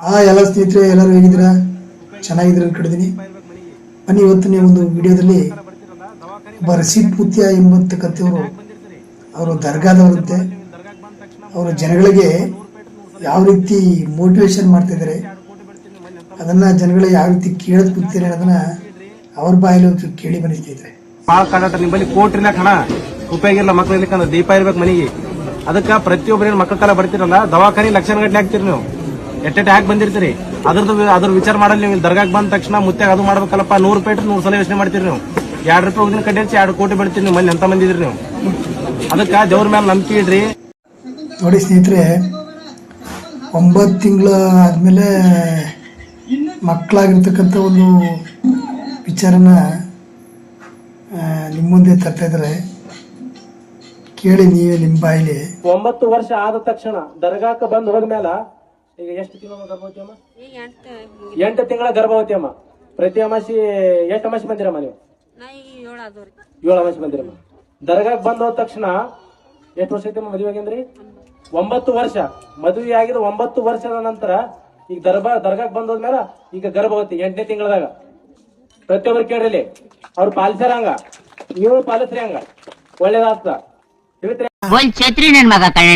ಆ ಎಲ್ಲ ಸ್ನೇಹಿತರೆ, ಎಲ್ಲರೂ ಹೇಗಿದ್ದೀರಾ? ಚೆನ್ನಾಗಿದ್ದೀರ ಅನ್ಕೊಂಡಿದ್ದೀನಿ ಬನ್ನಿ ಇವತ್ತಿನ ಒಂದು ವಿಡಿಯೋದಲ್ಲಿ ಒಬ್ಬ ರಸೀದ್ ಪೂತ್ಯ ಎಂಬತಕ್ಕಂಥವ್ರು ಅವರು ದರ್ಗಾದವರಂತೆ. ಅವರು ಜನಗಳಿಗೆ ಯಾವ ರೀತಿ ಮೋಟಿವೇಶನ್ ಮಾಡ್ತಿದ್ದಾರೆ ಅದನ್ನ ಜನಗಳಿಗೆ ಯಾವ ರೀತಿ ಕೇಳದ್ ಕೂತಿದ್ದಾರೆ ಅದನ್ನು ಅವ್ರ ಬಾಯಲ್ಲಿ ಒಂದು ಕೇಳಿ ಸ್ನೇಹಿತರೆ. ಬಾಳ ಕಾಡಾಟ ನಿಮ್ಮಲ್ಲಿ ಕೋಟ್ರಿನ ಕಣ. ಉಪಯೋಗ ಇಲ್ಲ ಮಕ್ಳು ದೀಪ ಇರ್ಬೇಕು ಮನೆಗೆ. ಅದಕ್ಕ ಪ್ರತಿಯೊಬ್ಬರೇನು ಮಕ್ಕಳ ಕಾಲ ಬರ್ತಿರಲ್ಲ? ದವಾಖಾನೆ ಲಕ್ಷಣ ಗಟ್ಟಲೆ ಹಾಕ್ತಿರಿ ನೀವು. ಎಟ್ಟೆಟ್ಟೆ ಹಾಕಿ ಬಂದಿರ್ತೀರಿ? ಅದ್ರದ್ದು ಅದ್ರ ವಿಚಾರ ಮಾಡಲ್ಲ ನೀವು. ಇಲ್ಲಿ ದರ್ಗಾಕ್ ಬಂದ ತಕ್ಷಣ ಮುತ್ಯಾಗ ಅದು ಮಾಡ್ಬೇಕಲ್ಲಪ್ಪ ನೂರು ರೂಪಾಯಿ ಇಟ್ಟು ನೂರು ಸಲ ಯೋಚನೆ ಮಾಡ್ತೀರಿ ನೀವು. ಎರಡು ರೂಪಾಯಿ ಉದಿನ ಕಡ್ಡಿ ಹಚ್ಚಿ ಎರಡು ಕೋಟಿ ಬೆಳಿತೀರಿ ನೀವು. ಮನೆ ಎಂತ ಮಂದಿದ್ರಿ ನೀವು? ಅದಕ್ಕೆ ದೇವ್ರ ಮೇಲೆ ನಂಬಿಕೆ ಇಡ್ರಿ. ನೋಡಿ ಸ್ನೇಹಿತರೆ ಒಂಬತ್ತು ತಿಂಗಳು ಆದಮೇಲೆ ಮಕ್ಕಳಾಗಿರ್ತಕ್ಕಂಥ ಒಂದು ವಿಚಾರನ ನಿಮ್ಮ ಮುಂದೆ ತರ್ತಾ ಇದ್ದಾರೆ. ಕೇಳಿ ನೀವೇ ನಿಮ್ಮ ಬಾಯಿಲಿ ಒಂಬತ್ತು ವರ್ಷ ಆದ ತಕ್ಷಣ ದರ್ಗಾಕ ಬಂದ್ ಹೋದ್ಮೇಲ ಈಗ ಎಷ್ಟು ತಿಂಗಳ ಗರ್ಭವತಿ ಅಮ್ಮ? ಈಗ ಎಂಟು ಎಂಟು ತಿಂಗಳ ಗರ್ಭವತಿ ಅಮ್ಮ. ಪ್ರತಿ ಅಮಾಸಿ ಎಷ್ಟು ಅಮಾಸಿ ಬಂದಿರಮ್ಮ ನೀವು? ನಾ ಈಗ ಏಳು ಆದವ್ರಿ ಏಳು ಅಮಾಸಿ ಬಂದಿರಮ್ಮ. ದರ್ಗಾಕ್ ಬಂದ ಹೋದ ತಕ್ಷಣ ಎಷ್ಟು ವರ್ಷ ಐತೆ ಮದುವೆ ಆಗಿಂದ್ರಿ ಒಂಬತ್ತು ವರ್ಷ. ಮದುವೆ ಆಗಿದ ಒಂಬತ್ತು ವರ್ಷದ ನಂತರ ಈಗ ದರ್ಬಾ ದರ್ಗಾಕ್ ಬಂದೋದ್ಮೇಲೆ ಈಗ ಗರ್ಭವತಿ ಎಂಟನೇ ತಿಂಗಳದಾಗ. ಪ್ರತಿಯೊಬ್ರು ಕೇಳ್ರಿ. ಅವ್ರು ಪಾಲಿಸ್ಯಾರ ಹಂಗ ನೀವು ಪಾಲಿಸ್ರಿ ಹಂಗ. ಒಳ್ಳೇದಾಗ್ತದ. ಒಂದ್ ಛತ್ರಿ ನನ್ ಮಗ ಕಣ